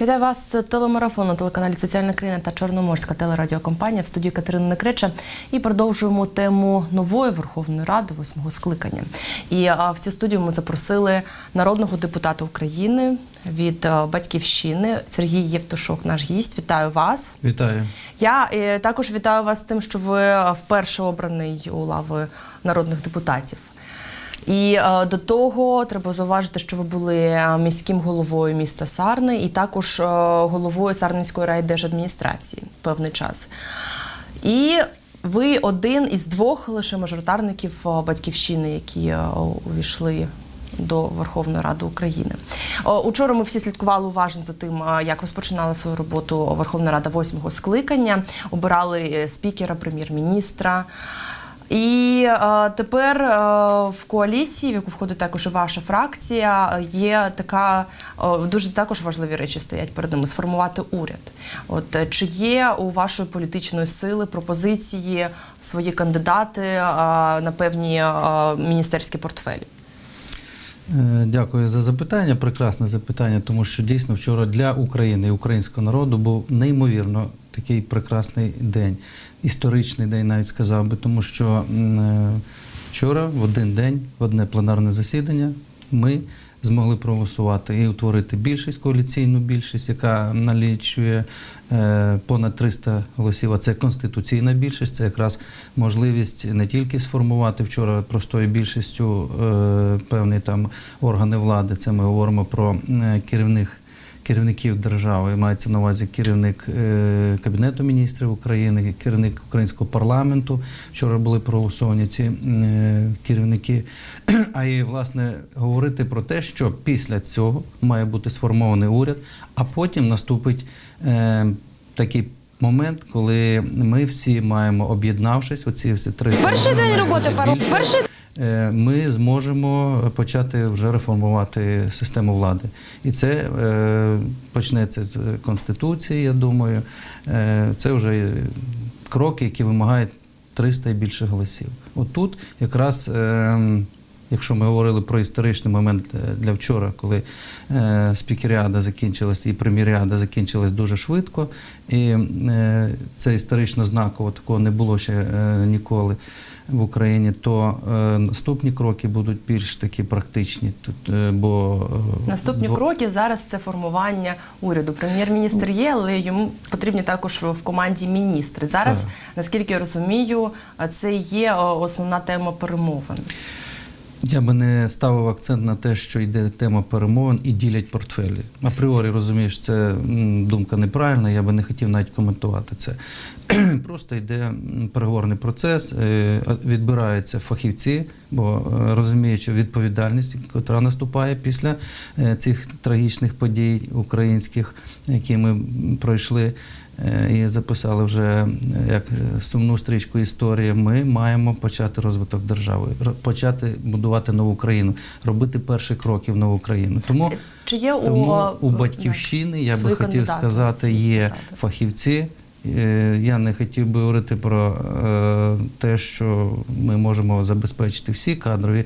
Вітаю вас. Це телемарафон на телеканалі Соціальна країна та Чорноморська телерадіокомпанія в студії Катерини Некреча. І продовжуємо тему нової Верховної Ради восьмого скликання. І а, в цю студію ми запросили народного депутата України від а, батьківщини Сергій Євтушок, наш гість. Вітаю вас. Вітаю. Я е, також вітаю вас з тим, що ви вперше обраний у лави народних депутатів. І е, до того треба зауважити, що ви були е, міським головою міста Сарни і також е, головою Сарненської райдержадміністрації певний час. І ви один із двох лише мажоритарників е, батьківщини, які е, увійшли до Верховної Ради України. Учора ми всі слідкували уважно за тим, як розпочинала свою роботу Верховна Рада восьмого скликання, обирали спікера, прем'єр-міністра. І е, тепер е, в коаліції, в яку входить також і ваша фракція, є така е, дуже також важливі речі стоять перед ними сформувати уряд. От е, чи є у вашої політичної сили пропозиції свої кандидати е, на певні е, міністерські портфелі? Е, Дякую за запитання. Прекрасне запитання, тому що дійсно вчора для України і українського народу був неймовірно такий прекрасний день, історичний день, навіть сказав би, тому що е, вчора, в один день, в одне пленарне засідання, ми змогли проголосувати і утворити більшість, коаліційну більшість, яка налічує е, понад 300 голосів. А це конституційна більшість. Це якраз можливість не тільки сформувати вчора простою більшістю е, певні там органи влади. Це ми говоримо про керівних. Керівників держави мається на увазі керівник е, Кабінету міністрів України, керівник українського парламенту. Вчора були проголосовані ці е, керівники. А і власне говорити про те, що після цього має бути сформований уряд, а потім наступить е, такий момент, коли ми всі маємо об'єднавшись, оці всі три Перший день роботи парламенту. Перший ми зможемо почати вже реформувати систему влади. І це е, почнеться з Конституції, я думаю. Е, це вже кроки, які вимагають 300 і більше голосів. Отут якраз. Якщо ми говорили про історичний момент е, для вчора, коли е, спікеріада закінчилась і прем'єріада закінчилась дуже швидко, і е, це історично знаково, такого не було ще е, ніколи в Україні, то е, наступні кроки будуть більш такі практичні. Тут, е, бо, е, Наступні бо- кроки зараз це формування уряду. Прем'єр-міністр є, але йому потрібні також в команді міністри. Зараз, Так. наскільки я розумію, це є основна тема перемовин. Я би не ставив акцент на те, що йде тема перемовин і ділять портфелі. Апріорі розумієш, це думка неправильна. Я би не хотів навіть коментувати це. Просто йде переговорний процес, е, відбираються фахівці, бо е, розуміючи відповідальність, яка наступає після е, цих трагічних подій українських, які ми пройшли. Е, І записали вже е, як е, сумну стрічку історії. Ми маємо почати розвиток держави, почати будувати нову країну, робити перші кроки в нову країну. Тому, Чи є у, тому у, у батьківщини я би хотів сказати, є фахівці. Е, Я не хотів би говорити про е, те, що ми можемо забезпечити всі кадрові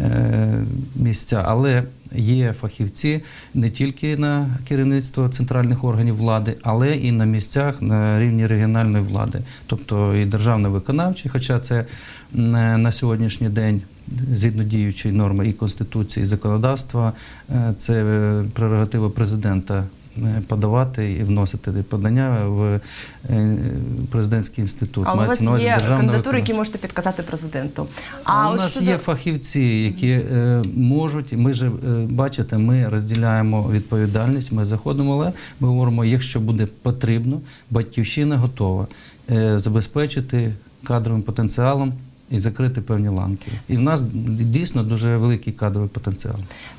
е, місця, але є фахівці не тільки на керівництво центральних органів влади, але і на місцях на рівні регіональної влади, тобто і державної виконавчої, хоча це на сьогоднішній день. Згідно діючої норми і конституції, і законодавства, це прерогатива президента подавати і вносити подання в е, президентський інститут. Але у вас є кандидатури, які можете підказати президенту. А, у от нас щодо- є фахівці, які е, можуть. Ми ж е, бачите, ми розділяємо відповідальність. Ми заходимо, але ми говоримо, якщо буде потрібно, батьківщина готова е, забезпечити кадровим потенціалом. І закрити певні ланки. І в нас дійсно дуже великий кадровий потенціал.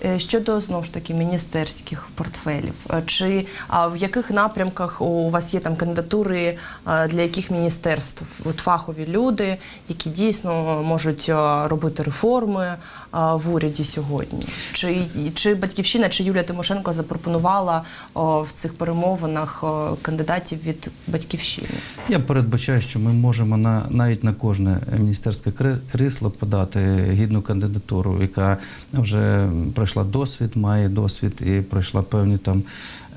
Е, Щодо знову ж таки міністерських портфелів, е, чи а в яких напрямках у вас є там кандидатури е, для яких міністерств? От фахові люди, які дійсно можуть робити реформи в уряді сьогодні? Чи, чи батьківщина, чи Юлія Тимошенко запропонувала в цих перемовинах кандидатів від батьківщини? Я передбачаю, що ми можемо на навіть на кожне міністерське кре- крісло, подати гідну кандидатуру, яка вже пройшла досвід, має досвід і пройшла певні там.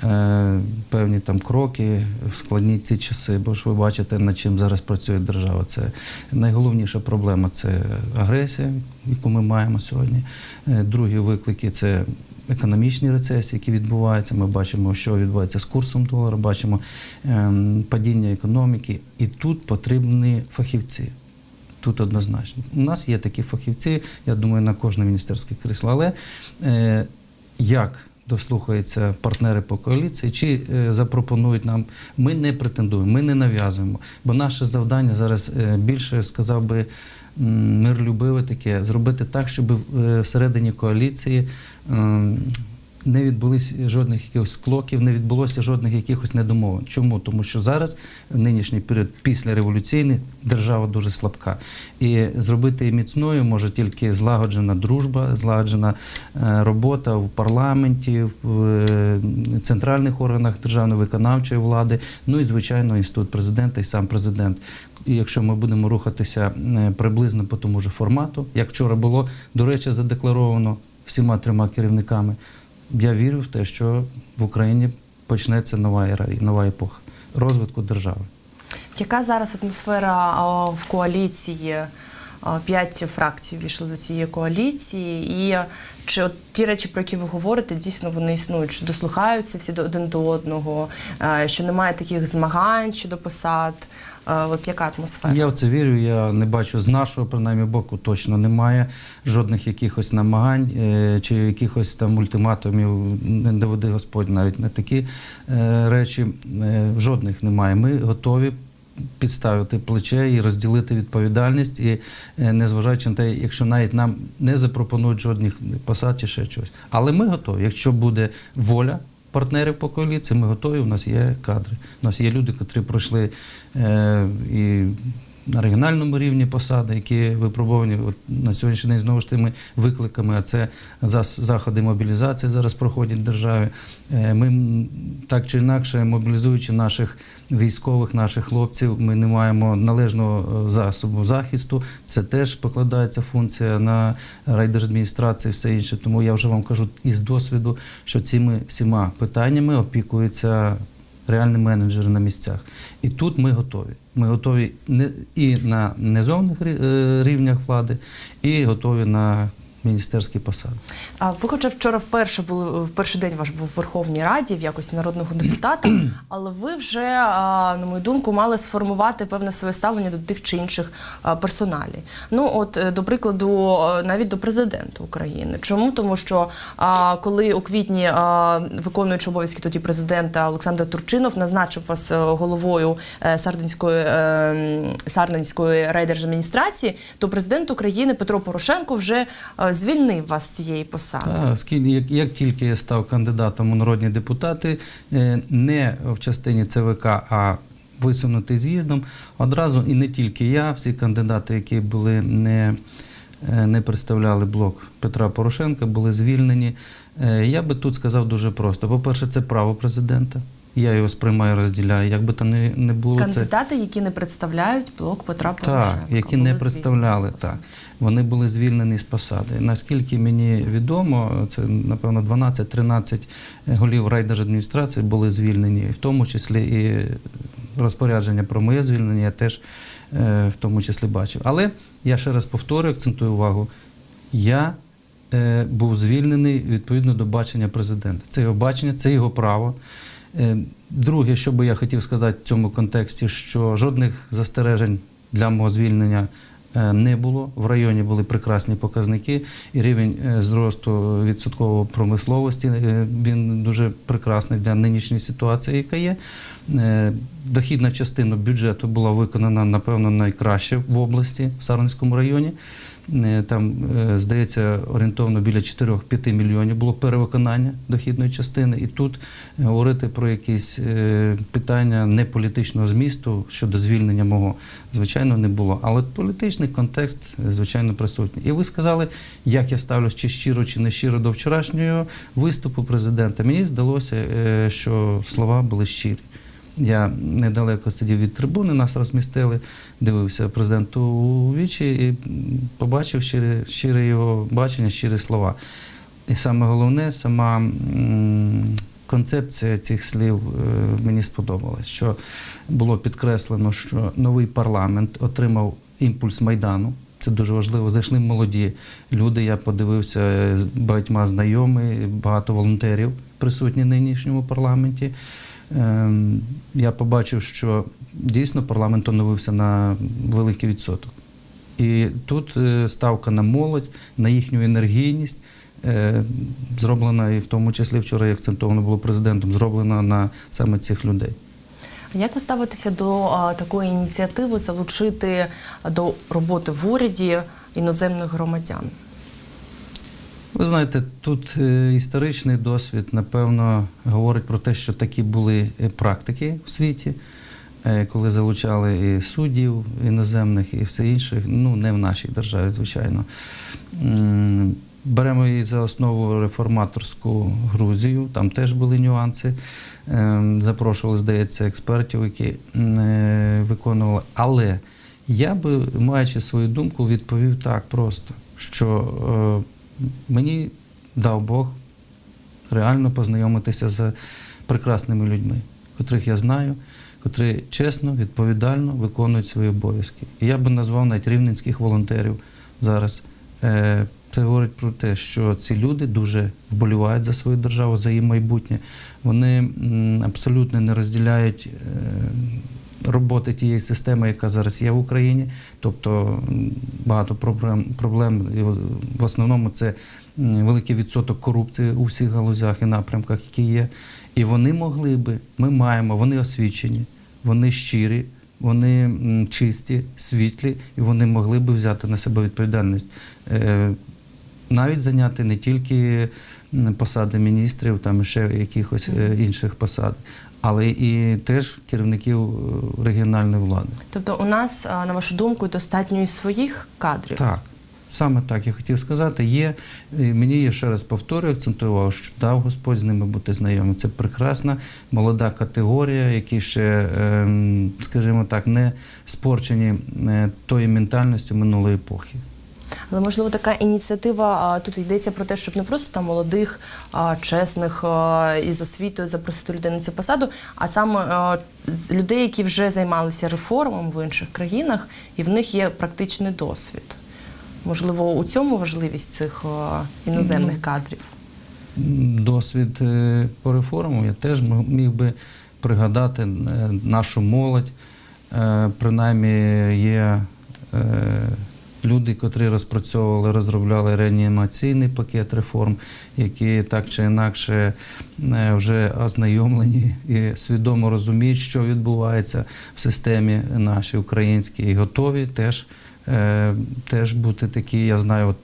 е, Певні там кроки в складні ці часи, бо ж ви бачите, над чим зараз працює держава. Це найголовніша проблема це агресія, яку ми маємо сьогодні. Е, Другі виклики це економічні рецесії, які відбуваються. Ми бачимо, що відбувається з курсом долара, бачимо ем, падіння економіки, і тут потрібні фахівці. Тут однозначно. У нас є такі фахівці, я думаю, на кожне міністерське крісло. Але е, як дослухаються партнери по коаліції, чи е, запропонують нам, ми не претендуємо, ми не нав'язуємо. Бо наше завдання зараз е, більше, сказав би, миролюбиве таке, зробити так, щоб е, всередині коаліції. Не відбулись жодних якихось склоків, не відбулося жодних якихось недомовин. Чому? Тому що зараз, в нинішній період, після революційний, держава дуже слабка. І зробити її міцною може тільки злагоджена дружба, злагоджена е, робота в парламенті, в е, центральних органах державної виконавчої влади, ну і звичайно інститут президента і сам президент. І якщо ми будемо рухатися е, приблизно по тому ж формату, як вчора було, до речі, задекларовано всіма трьома керівниками, я вірю в те, що в Україні почнеться нова ера, і нова епоха розвитку держави. Яка зараз атмосфера в коаліції? П'ять фракцій війшли до цієї коаліції, і чи от ті речі, про які ви говорите, дійсно вони існують, що дослухаються всі до один до одного, е, що немає таких змагань щодо посад. Е, От яка атмосфера? Я в це вірю. Я не бачу з нашого, принаймні, боку, точно немає жодних якихось намагань е, чи якихось там ультиматумів. Не доведи Господь навіть на такі е, речі. Е, Жодних немає. Ми готові. Підставити плече і розділити відповідальність, і е, незважаючи на те, якщо навіть нам не запропонують жодних посад чи ще чогось. Але ми готові. Якщо буде воля партнерів по коаліції, ми готові. У нас є кадри. У нас є люди, котрі пройшли е, і на регіональному рівні посади, які випробовані от на сьогоднішній день знову ж тими викликами. А це заходи мобілізації зараз проходять в державі. Е, Ми так чи інакше, мобілізуючи наших військових, наших хлопців, ми не маємо належного е, засобу захисту. Це теж покладається функція на райдержадміністрації, все інше. Тому я вже вам кажу із досвіду, що цими всіма питаннями опікуються реальні менеджери на місцях. І тут ми готові. Ми готові і на низовних е, рівнях влади, і готові на міністерські посади. А ви хоча вчора вперше були в перший день ваш був в Верховній Раді в якості народного депутата, але ви вже, на мою думку, мали сформувати певне своє ставлення до тих чи інших а, персоналій. Ну, от, е, до прикладу, е, навіть до президента України. Чому? Тому що коли у квітні виконуючи обов'язки тоді президента Олександр Турчинов назначив вас е, головою Сардинської Сарненської райдержадміністрації, то президент України Петро Порошенко вже звільнив вас з цієї посади. Так, як, як тільки я став кандидатом у народні депутати, е, не в частині ЦВК, а висунутий з'їздом, одразу і не тільки я, всі кандидати, які були не, е, не представляли блок Петра Порошенка, були звільнені. Е, Я би тут сказав дуже просто. По-перше, це право президента. Я його сприймаю, розділяю. Як би там не, не було це. Кандидати, які не представляють блок Петра Порошенка. Так, які не представляли, так. Вони були звільнені з посади. Наскільки мені відомо, це напевно 12-13 голів райдержадміністрації були звільнені, в тому числі і розпорядження про моє звільнення я теж е, в тому числі бачив. Але я ще раз повторюю, акцентую увагу. Я е, був звільнений відповідно до бачення президента. Це його бачення, це його право. Е, Друге, що би я хотів сказати в цьому контексті, що жодних застережень для мого звільнення не було. В районі були прекрасні показники, і рівень е, зросту відсоткової промисловості е, він дуже прекрасний для нинішньої ситуації, яка є. Е, Дохідна частина бюджету була виконана, напевно, найкраще в області, в Сарненському районі. Е, Там, е, здається, орієнтовно біля 4-5 мільйонів було перевиконання дохідної частини. І тут е, говорити про якісь питання не політичного змісту щодо звільнення мого, звичайно, не було. Але політичний контекст, звичайно, присутній. І ви сказали, як я ставлюсь, чи щиро, чи не щиро до вчорашнього виступу президента. Мені здалося, що слова були щирі. Я недалеко сидів від трибуни, нас розмістили, дивився президенту у вічі і побачив щире, щире його бачення, щирі слова. І саме головне, сама концепція цих слів е, мені сподобалась, що було підкреслено, що новий парламент отримав імпульс Майдану. Це дуже важливо. Зайшли молоді люди. Я подивився багатьма знайомі, багато волонтерів присутні в нинішньому парламенті. Ем, Я побачив, що дійсно парламент оновився на великий відсоток. І тут е, ставка на молодь, на їхню енергійність. е, Зроблена і в тому числі вчора і акцентовано було президентом, зроблена на саме цих людей. Як ви ставитеся до такої ініціативи залучити до роботи в уряді іноземних громадян? Ви знаєте, тут е, історичний досвід, напевно, говорить про те, що такі були е, практики в світі, е, коли залучали і суддів іноземних, і все інше. Ну, не в нашій державі, звичайно. Беремо і за основу реформаторську Грузію, там теж були нюанси. Е, Запрошували, здається, експертів, які виконували. Але я би, маючи свою думку, відповів так просто, що мені дав Бог реально познайомитися з прекрасними людьми, котрих я знаю, котрі чесно, відповідально виконують свої обов'язки. І я би назвав навіть рівненських волонтерів зараз. Е, Це говорить про те, що ці люди дуже вболівають за свою державу, за її майбутнє. Вони абсолютно не розділяють е, роботи тієї системи, яка зараз є в Україні. Тобто багато проблем, проблем в основному це великий відсоток корупції у всіх галузях і напрямках, які є. І вони могли би, ми маємо, вони освічені, вони щирі, вони чисті, світлі, і вони могли би взяти на себе відповідальність. Е, навіть зайняти не тільки посади міністрів, там ще якихось е, інших посад, але і теж керівників е, регіональної влади. Тобто, у нас, на вашу думку, достатньо і своїх кадрів. Так, саме так я хотів сказати. Є мені я ще раз повторюю, акцентував, що дав Господь з ними бути знайомим. Це прекрасна молода категорія, які ще, ем, скажімо так, не спорчені е, тою ментальністю минулої епохи. Але можливо така ініціатива тут йдеться про те, щоб не просто там молодих, чесних із освітою запросити людей на цю посаду, а саме людей, які вже займалися реформами в інших країнах, і в них є практичний досвід. Можливо, у цьому важливість цих іноземних кадрів. Досвід е, по реформам я теж міг би пригадати е, нашу молодь. Е, Принаймні є люди, котрі розпрацьовували, розробляли реанімаційний пакет реформ, які так чи інакше е, вже ознайомлені і свідомо розуміють, що відбувається в системі нашій українській, і готові теж, е, теж бути такі. Я знаю, от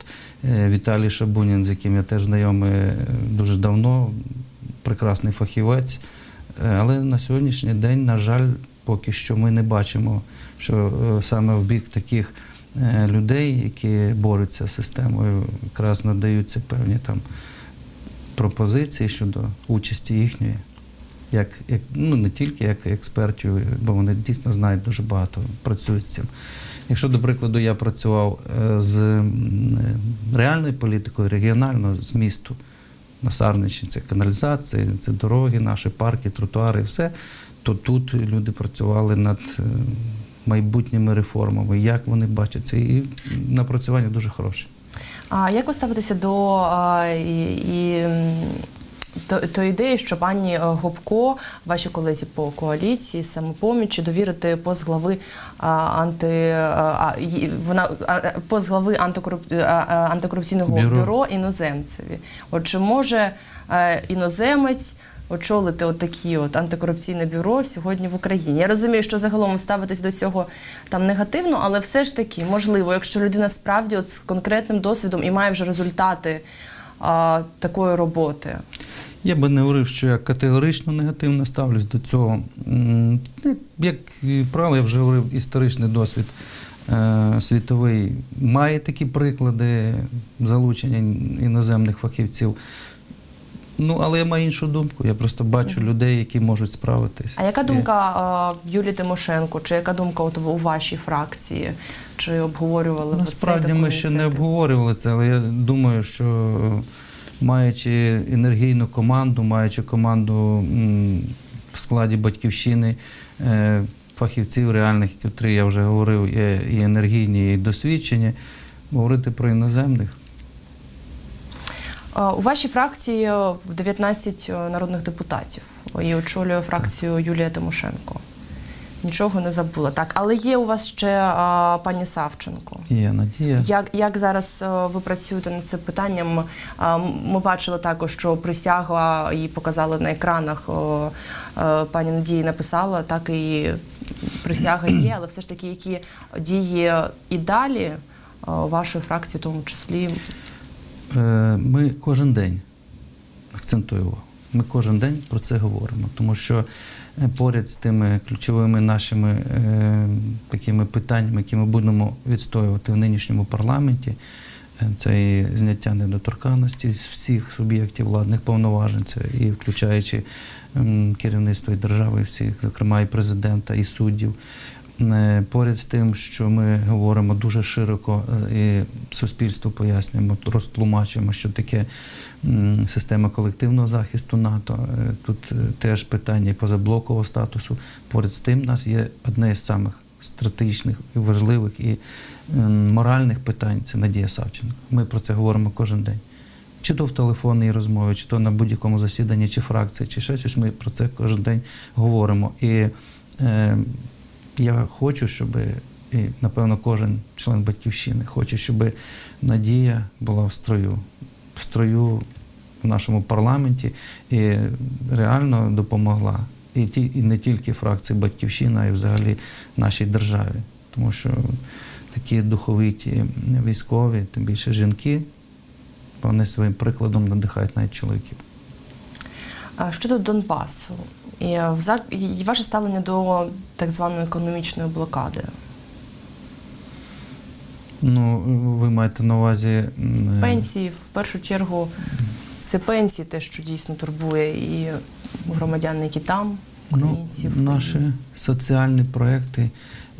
е, Віталій Шабунін, з яким я теж знайомий дуже давно, прекрасний фахівець. Але на сьогоднішній день, на жаль, поки що ми не бачимо, що саме в бік таких людей, які борються з системою, якраз надаються певні там пропозиції щодо участі їхньої, як, як ну не тільки як експертів, бо вони дійсно знають дуже багато, працюють з цим. Якщо, до прикладу, я працював е, з е, реальною політикою, регіонально, з місту на Сарничі, це каналізація, це дороги, наші парки, тротуари, і все, то тут люди працювали над е, майбутніми реформами, як вони бачаться, і напрацювання дуже хороше. А як ви ставитеся до а, і, і, до, до ідеї, що пані е, Гопко, ваші колезі по коаліції, самопомічі, довірити пост глави а, анти а, вона а, пост антикоруп, а, а, антикорупційного Бюро. бюро. іноземцеві? От чи може е, іноземець? Очолити от такі от антикорупційне бюро сьогодні в Україні. Я розумію, що загалом ставитись до цього там негативно, але все ж таки можливо, якщо людина справді от з конкретним досвідом і має вже результати а, такої роботи. Я би не говорив, що я категорично негативно ставлюсь до цього. Ну, Як правило, я вже говорив, історичний досвід е, світовий має такі приклади залучення іноземних фахівців. Ну, але я маю іншу думку. Я просто бачу людей, які можуть справитись. А яка думка е, Юлії Тимошенко, чи яка думка от у вашій фракції? Чи обговорювали Насправді ми ще не обговорювали це, але я думаю, що маючи енергійну команду, маючи команду в складі батьківщини, е, фахівців реальних, які я вже говорив, є і енергійні, і досвідчені, говорити про іноземних. Е, У вашій фракції е, 19 народних депутатів і очолює фракцію Юлія Тимошенко. Нічого не забула. Так, але є у вас ще е, пані Савченко. Є надія. Як, як зараз е, ви працюєте над цим питанням? А, Ми бачили також, що присяга і показали на екранах. о, е, Пані Надії написала, так і присяга є, але все ж таки, які дії і далі е, вашої фракції, в тому числі. Е, Ми кожен день акцентую увагу. Ми кожен день про це говоримо, тому що е, поряд з тими ключовими нашими е, такими питаннями, які ми будемо відстоювати в нинішньому парламенті, е, це і зняття недоторканності з всіх суб'єктів владних повноважень, це і включаючи м, керівництво і держави, і всіх, зокрема і президента, і суддів. Е, Поряд з тим, що ми говоримо дуже широко е, і суспільству пояснюємо, розтлумачуємо, що таке система колективного захисту НАТО. Е, Тут теж питання позаблокового статусу. Поряд з тим, у нас є одне з самих стратегічних, важливих і моральних питань це Надія Савченко. Ми про це говоримо кожен день. Чи то в телефонній розмові, чи то на будь-якому засіданні, чи фракції, чи ще щось. Ми про це кожен день говоримо. І е, я хочу, щоб, і напевно, кожен член батьківщини хоче, щоб надія була в строю, в строю в нашому парламенті і реально допомогла. І, ті, і не тільки фракції Батьківщина, а й взагалі нашій державі. Тому що такі духовиті військові, тим більше жінки, вони своїм прикладом надихають навіть чоловіків. Щодо Донбасу, і, е, і ваше ставлення до так званої економічної блокади. Ну, ви маєте на увазі Пенсії, в першу чергу, це пенсії, те, що дійсно турбує і громадян, які там, українців. Ну, наші соціальні проекти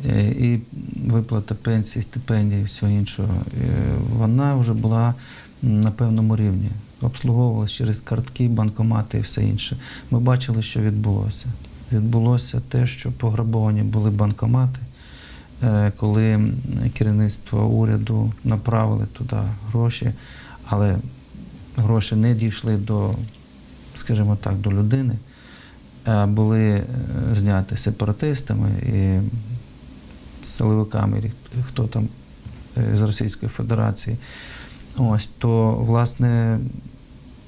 е, і виплата пенсій, стипендій і всього іншого, е, вона вже була на певному рівні. Обслуговувалася через картки, банкомати і все інше. Ми бачили, що відбулося. Відбулося те, що пограбовані були банкомати, е, коли керівництво уряду направили туди гроші, але гроші не дійшли до, скажімо так, до людини були е, зняті сепаратистами і силовиками, хто там е, з Російської Федерації. Ось то, власне,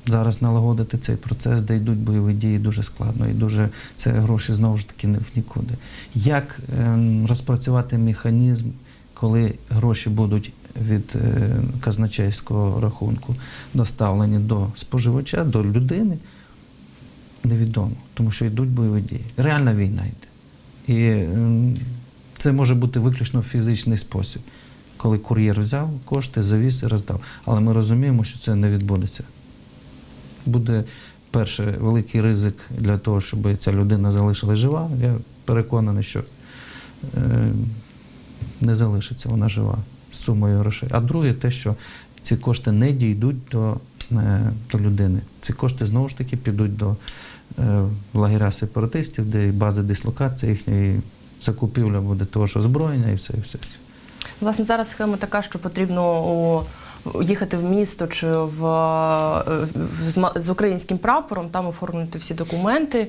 зараз налагодити цей процес, де йдуть бойові дії, дуже складно і дуже це гроші знову ж таки не в нікуди. Як ем, розпрацювати механізм, коли гроші будуть від е, казначейського рахунку доставлені до споживача, до людини, невідомо, тому що йдуть бойові дії. Реальна війна йде. І ем, це може бути виключно фізичний спосіб, коли кур'єр взяв кошти, завіз і роздав. Але ми розуміємо, що це не відбудеться. Буде перше великий ризик для того, щоб ця людина залишилась жива. Я переконаний, що е, не залишиться вона жива з сумою грошей. А друге, те, що ці кошти не дійдуть до, е, до людини. Ці кошти знову ж таки підуть до е, лагеря сепаратистів, де бази дислокації їхньої закупівля буде того, що озброєння і все, і все. Власне, зараз схема така, що потрібно о, їхати в місто чи в, в- з, українським прапором, там оформити всі документи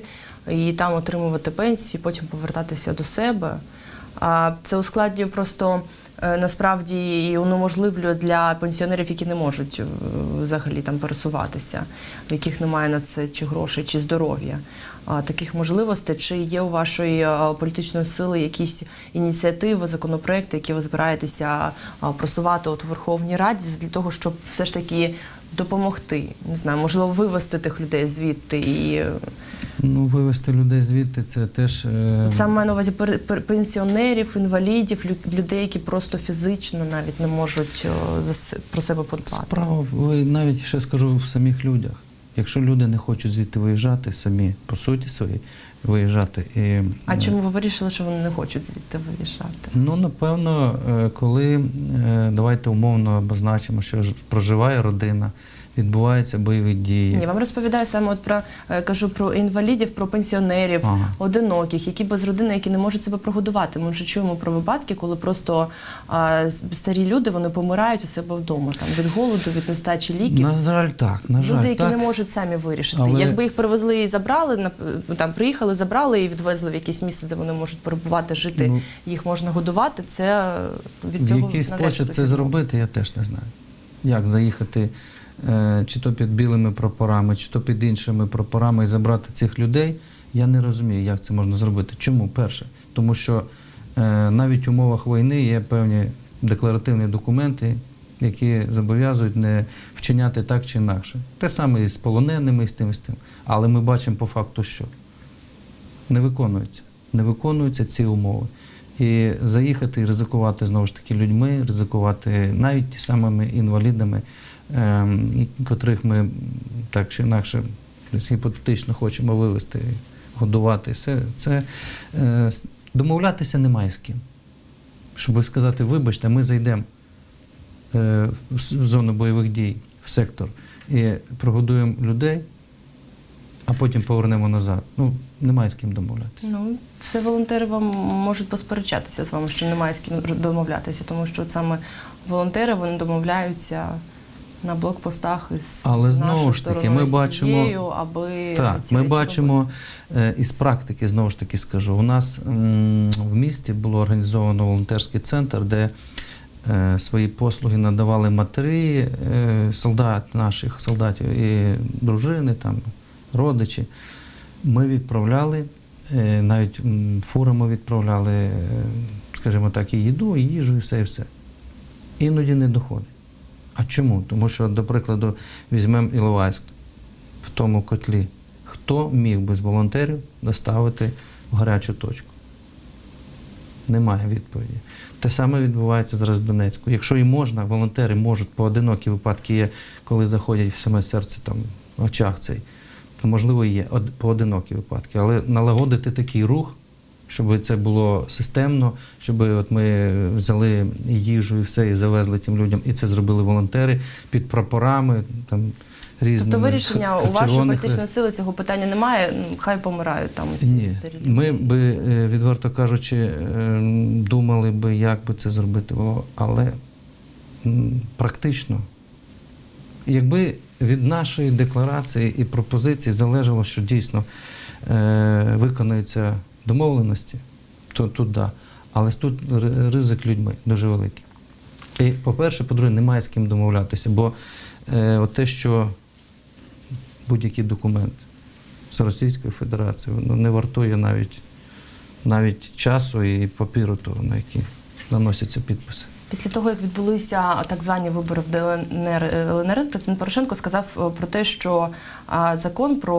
і там отримувати пенсію, потім повертатися до себе. Це ускладнює просто насправді і унеможливлює для пенсіонерів, які не можуть е, взагалі там пересуватися, в яких немає на це чи грошей, чи здоров'я. Таких можливостей, чи є у вашої е, політичної сили якісь ініціативи, законопроекти, які ви збираєтеся просувати от у Верховній Раді для того, щоб все ж таки допомогти, не знаю, можливо, вивести тих людей звідти і е, Ну, вивести людей звідти це теж. е, Саме маю на увазі пенсіонерів, інвалідів, лю- людей, які просто фізично навіть не можуть за про себе подбати. Справа, навіть ще скажу в самих людях. Якщо люди не хочуть звідти виїжджати самі, по суті своїй, виїжджати. І, А е, чому ви вирішили, що вони не хочуть звідти виїжджати? Ну, напевно, е, коли е, давайте умовно обозначимо, що проживає родина, відбуваються бойові дії. Ні, вам розповідаю саме от про е, кажу про інвалідів, про пенсіонерів, Ага. одиноких, які без родини, які не можуть себе прогодувати. Ми вже чуємо про випадки, коли просто а, старі люди вони помирають у себе вдома там від голоду, від нестачі ліків. На жаль, так. На жаль, Люди, які так. не можуть самі вирішити. Але- Якби їх привезли і забрали, там приїхали, забрали і відвезли в якесь місце, де вони можуть перебувати, жити, Ну, їх можна годувати. Це від В який спосіб це зробити, я теж не знаю. Як заїхати е, чи то під білими прапорами, чи то під іншими прапорами і забрати цих людей, я не розумію, як це можна зробити. Чому? Перше, тому що е, навіть в умовах війни є певні декларативні документи, які зобов'язують не вчиняти так чи інакше. Те саме і з полоненими, і з тим, і з тим. Але ми бачимо по факту, що не виконуються. Не виконуються ці умови. І заїхати і ризикувати знову ж таки людьми, ризикувати навіть самими інвалідами, котрих ми так чи інакше гіпотетично хочемо вивезти, годувати. Все це е, домовлятися немає з ким. Щоб сказати, вибачте, ми зайдемо е, в зону бойових дій, в сектор, і прогодуємо людей, а потім повернемо назад. Ну, немає з ким домовляти. Ну, це волонтери вам можуть посперечатися з вами, що немає з ким домовлятися, тому що саме волонтери вони домовляються на блокпостах із Але з знову ж таки, ми бачимо- цією, аби Так, ми бачимо е, із практики, знову ж таки скажу. У нас в місті було організовано волонтерський центр, де е, свої послуги надавали матері, е, солдат, наших солдатів і дружини, там, родичі. Ми відправляли, навіть фурами відправляли, скажімо так, і їду, і їжу, і все, і все. Іноді не доходить. А чому? Тому що, до прикладу, візьмемо Іловайськ в тому котлі. Хто міг без волонтерів доставити в гарячу точку? Немає відповіді. Те саме відбувається зараз в Донецьку. Якщо і можна, волонтери можуть поодинокі випадки є, коли заходять в саме серце там, в очах цей, то можливо і є поодинокі випадки. Але налагодити такий рух, щоб це було системно, щоб от ми взяли їжу і все, і завезли тим людям, і це зробили волонтери під прапорами, там різними. Тобто вирішення у вашої політичної сили цього питання немає. ну, Хай помирають там ці Ні, старі ми би, е, відверто кажучи, е, думали би, як би це зробити але практично, якби від нашої декларації і пропозиції залежало, що дійсно е, виконуються домовленості, то тут да. Але тут ризик людьми дуже великий. І, по-перше, по-друге, немає з ким домовлятися, бо е, от те, що будь-який документ з Російської Федерації ну, не вартує навіть, навіть часу і папіру, того, на який наносяться підписи. Після того, як відбулися так звані вибори в ДНР ЛНР, президент Порошенко сказав е, про те, що закон про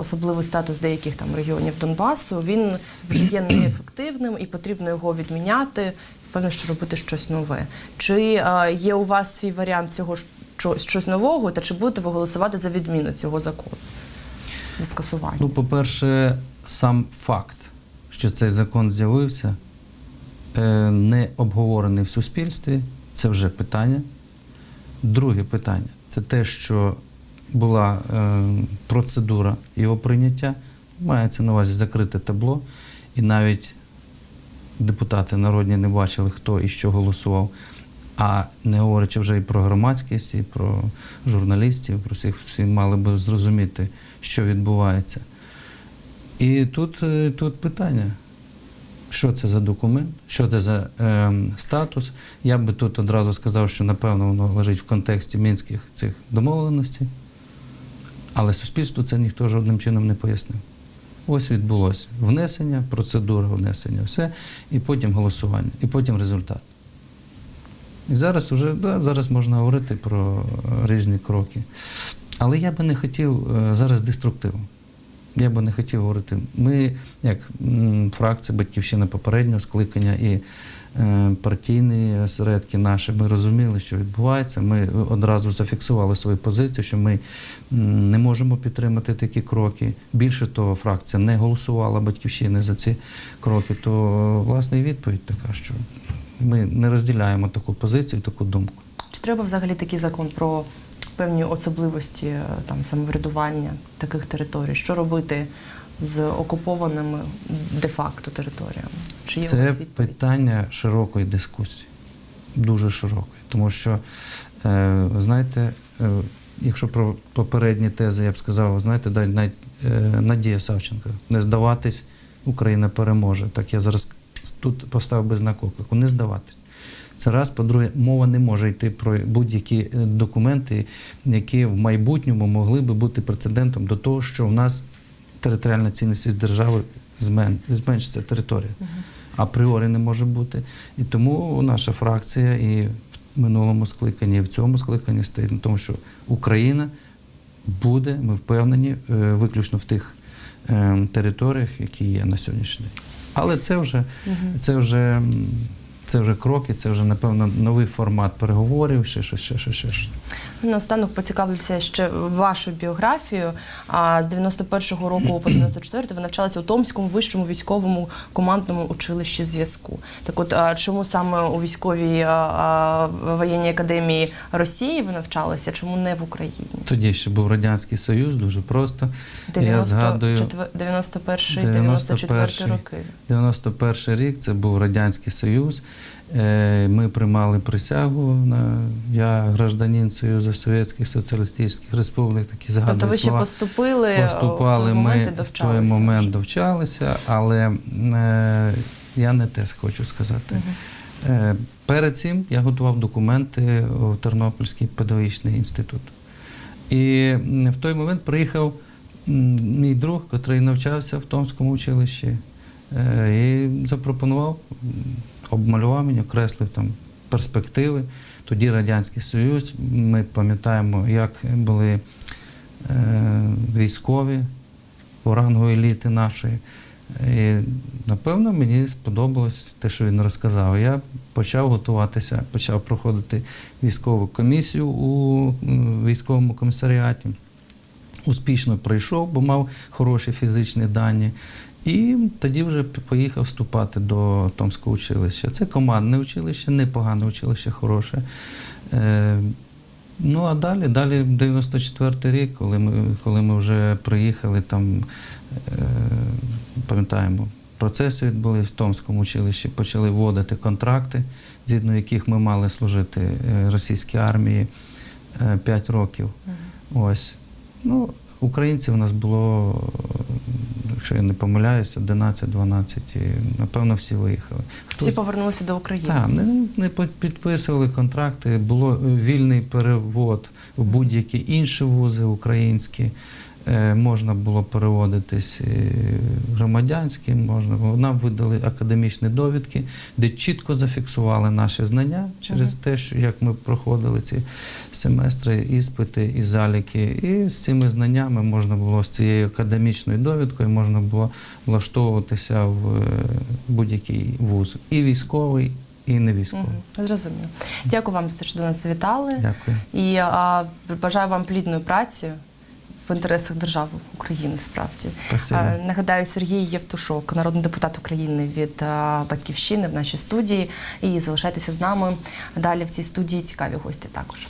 особливий статус деяких там регіонів Донбасу він вже є неефективним і потрібно його відміняти. Певно, що робити щось нове. Чи є у вас свій варіант цього що- щось нового, та чи будете ви голосувати за відміну цього закону? За скасування? Ну, по-перше, сам факт, що цей закон з'явився, е, не обговорений в суспільстві, це вже питання. Друге питання це те, що була е, процедура його прийняття, мається на увазі закрите табло, і навіть депутати народні не бачили, хто і що голосував. А не говорячи вже і про громадськість, і про журналістів, про всіх всі мали би зрозуміти, що відбувається. І тут, е, тут питання, що це за документ, що це за е, статус. Я би тут одразу сказав, що напевно воно лежить в контексті мінських цих домовленостей, але суспільству це ніхто жодним чином не пояснив. Ось відбулося внесення, процедура внесення, все, і потім голосування, і потім результат. І зараз вже да, зараз можна говорити про е, різні кроки. Але я би не хотів е, зараз деструктиву. Я би не хотів говорити. Ми, як фракція Батьківщина попереднього скликання і е, партійні осередки наші, ми розуміли, що відбувається. Ми одразу зафіксували свою позицію, що ми не можемо підтримати такі кроки. Більше того, фракція не голосувала батьківщини за ці кроки. То власне і відповідь така, що ми не розділяємо таку позицію, таку думку. Чи треба взагалі такий закон про певні особливості е, там самоврядування таких територій? Що робити з окупованими де-факто територіями? Чи є у вас Це питання широкої дискусії, дуже широкої. Тому що, е, знаєте, е, якщо про попередні тези я б сказав, знаєте, дай- навіть е, Надія Савченко, не здаватись, Україна переможе. Так я зараз тут поставив би знак оклику, не здаватись. Це раз, по-друге, мова не може йти про будь-які е, документи, які в майбутньому могли би бути прецедентом до того, що в нас територіальна цінність держави змен- зменшиться територія. Апріорі не може бути. І тому наша фракція і в минулому скликанні, і в цьому скликанні стоїть на тому, що Україна буде, ми впевнені, е, виключно в тих е, територіях, які є на сьогоднішній день. Але це вже, це вже, це вже кроки, це вже, напевно, новий формат переговорів, ще ще щось, ще щось. Наостанок поцікавлюся ще вашою біографією. А з 91-го року по 94 ви навчалися у Томському вищому військовому командному училищі зв'язку. Так от, чому саме у військовій воєнній академії Росії ви навчалися, чому не в Україні? Тоді ще був Радянський Союз, дуже просто. Я згадую 91-94 роки. 91-й рік це був Радянський Союз. Е, Ми приймали присягу на я гражданин Союзу Совєтських Соціалістичних Республік, такі згадую Тобто ви ще слова. поступили, Поступали в той ми в той момент довчалися, але е, я не те хочу сказати. Е, перед цим я готував документи у Тернопільський педагогічний інститут. І в той момент приїхав мій друг, який навчався в Томському училищі, е, і запропонував, обмалював мені, окреслив там перспективи. Тоді Радянський Союз. Ми пам'ятаємо, як були е, військові у рангу еліти нашої. І, напевно, мені сподобалось те, що він розказав. Я почав готуватися, почав проходити військову комісію у військовому комісаріаті. Успішно пройшов, бо мав хороші фізичні дані. І тоді вже поїхав вступати до Томського училища. Це командне училище, непогане училище, хороше. Е, Ну а далі, далі 94-й рік, коли ми, коли ми вже приїхали, там е, пам'ятаємо, процеси відбулись в Томському училищі, почали вводити контракти, згідно яких ми мали служити е, російській армії 5 років. Ось. Ну, українців у нас було, якщо я не помиляюся, 11-12, напевно всі виїхали. Всі повернулися до України. Так, не, не підписували контракти, було е, вільний перевод в будь-які інші вузи українські. Е, можна було переводитись е, громадянські, можна було. Нам видали академічні довідки, де чітко зафіксували наші знання через те, що як ми проходили ці семестри, іспити і заліки. І з цими знаннями можна було з цією академічною довідкою можна було влаштовуватися в е, будь-який вуз, і військовий, і не військовий. Мгм, Зрозуміло. Дякую вам за те, що до нас завітали. Дякую. І а, бажаю вам плідної праці в інтересах держави України. Справді Спасибо. А, нагадаю, Сергій Євтушок, народний депутат України від а, батьківщини в нашій студії. І залишайтеся з нами далі в цій студії. Цікаві гості також.